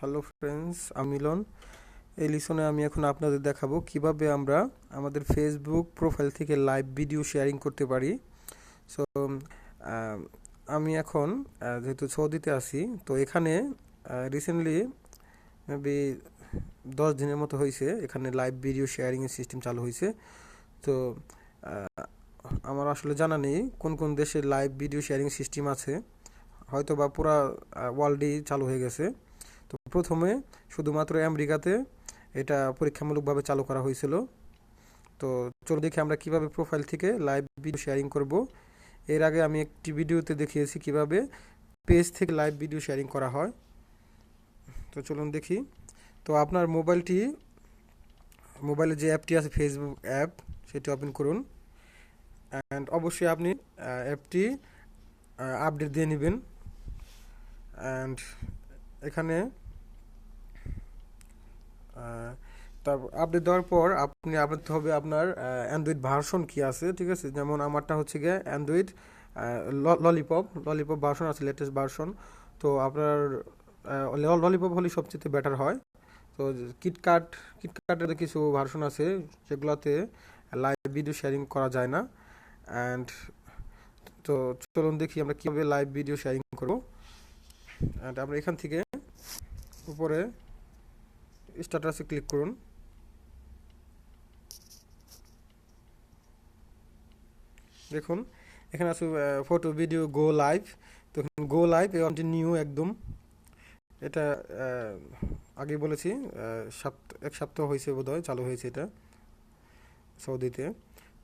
Hello friends আমি মিলন এই লিসনে আমি এখন আপনাদের দেখাবো কীভাবে আমরা আমাদের ফেসবুক প্রোফাইল থেকে লাইভ ভিডিও শেয়ারিং করতে পারি। সো আমি এখন যেহেতু সৌদিতে আছি, তো এখানে রিসেন্টলি মেবি দশ দিনের মতো হয়েছে এখানে লাইভ ভিডিও শেয়ারিংয়ের সিস্টেম চালু হয়েছে তো আমার আসলে জানা নেই কোন কোন দেশে লাইভ ভিডিও শেয়ারিং সিস্টেম আছে। হয়তো বা পুরা ওয়ার্ল্ডেই চালু হয়ে গেছে। তো প্রথমে শুধুমাত্র আমেরিকাতে এটা পরীক্ষামূলকভাবে চালু করা হয়েছিল। তো চলো দেখি আমরা কীভাবে প্রোফাইল থেকে লাইভ ভিডিও শেয়ারিং করব। এর আগে আমি একটি ভিডিওতে দেখিয়েছি কীভাবে পেজ থেকে লাইভ ভিডিও শেয়ারিং করা হয়। তো চলুন দেখি। তো আপনার মোবাইলটি, মোবাইলে যে অ্যাপটি আছে ফেসবুক অ্যাপ সেটি ওপেন করুন। অ্যান্ড অবশ্যই আপনি অ্যাপটি আপডেট দিয়ে নেবেন। অ্যান্ড এখানে তারপর আপডেট দেওয়ার পর আপনি আপডেট হবে আপনার অ্যান্ড্রয়েড ভার্সন কি আছে, ঠিক আছে? যেমন আমারটা হচ্ছে গিয়ে অ্যান্ড্রয়েড ললিপপ ললিপপ ভার্সন আছে লেটেস্ট ভার্সন তো আপনার ললিপপ হলে সবচেয়ে বেটার হয়। তো কিটকাট কিটকাটের কিছু ভার্সন আছে, যেগুলোতে লাইভ ভিডিও শেয়ারিং করা যায় না। অ্যান্ড তো চলুন দেখি আমরা কীভাবে লাইভ ভিডিও শেয়ারিং করব। অ্যান্ড আমরা এখান থেকে উপরে স্ট্যাটাসে ক্লিক করুন। দেখুন এখানে আছে ফটো ভিডিও গো লাইভ তো গো লাইভ এবং নিউ একদম। এটা আগে বলেছি আহ, এক সপ্তাহ হয়েছে বোধহয় চালু হয়েছে এটা সৌদিতে।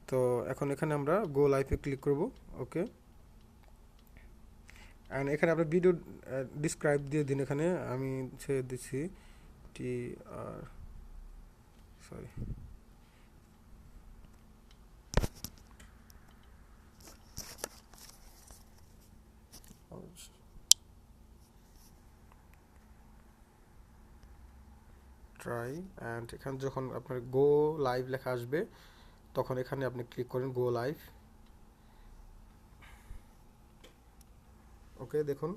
তো এখন এখানে আমরা গো লাইভে ক্লিক করব ওকে অ্যান্ড এখানে আপনার ভিডিও ডিসক্রাইব দিয়ে দিন এখানে। আমি হচ্ছে দিচ্ছি। টি আর সরি ট্রাই অ্যান্ড এখানে যখন আপনার গো লাইভ লেখা আসবে, তখন এখানে আপনি ক্লিক করেন গো লাইভ ওকে, দেখুন।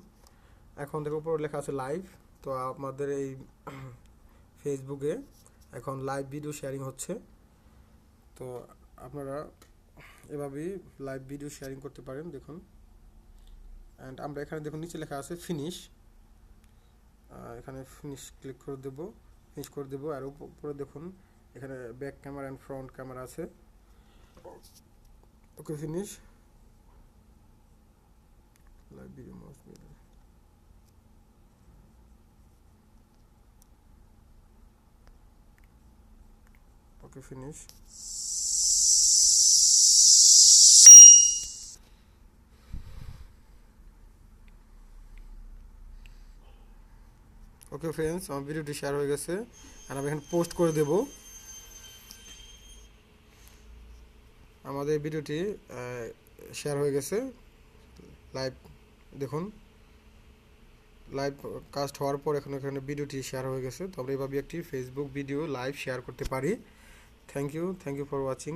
এখন দেখো উপর লেখা আছে লাইভ তো আমাদের এই ফেসবুকে এখন লাইভ ভিডিও শেয়ারিং হচ্ছে। তো আপনারা এভাবেই লাইভ ভিডিও শেয়ারিং করতে পারেন, দেখুন। অ্যান্ড আমরা এখানে দেখুন, নিচে লেখা আছে ফিনিশ এখানে ফিনিশ ক্লিক করে দেব ফিনিশ করে দেব। আর উপ- উপরে দেখুন, এখানে back camera and front camera আছে। Okay finish live video mouse okay finish okay friends আমার ভিডিওটি শেয়ার হয়ে গেছে আর আমি এখানে পোস্ট করে দেব। আমাদের ভিডিওটি শেয়ার হয়ে গেছে লাইভ দেখুন লাইভ কাস্ট হওয়ার পর এখন এখানে ভিডিওটি শেয়ার হয়ে গেছে। তো আমরা এইভাবে একটি ফেসবুক ভিডিও লাইভ শেয়ার করতে পারি। Thank you thank you for watching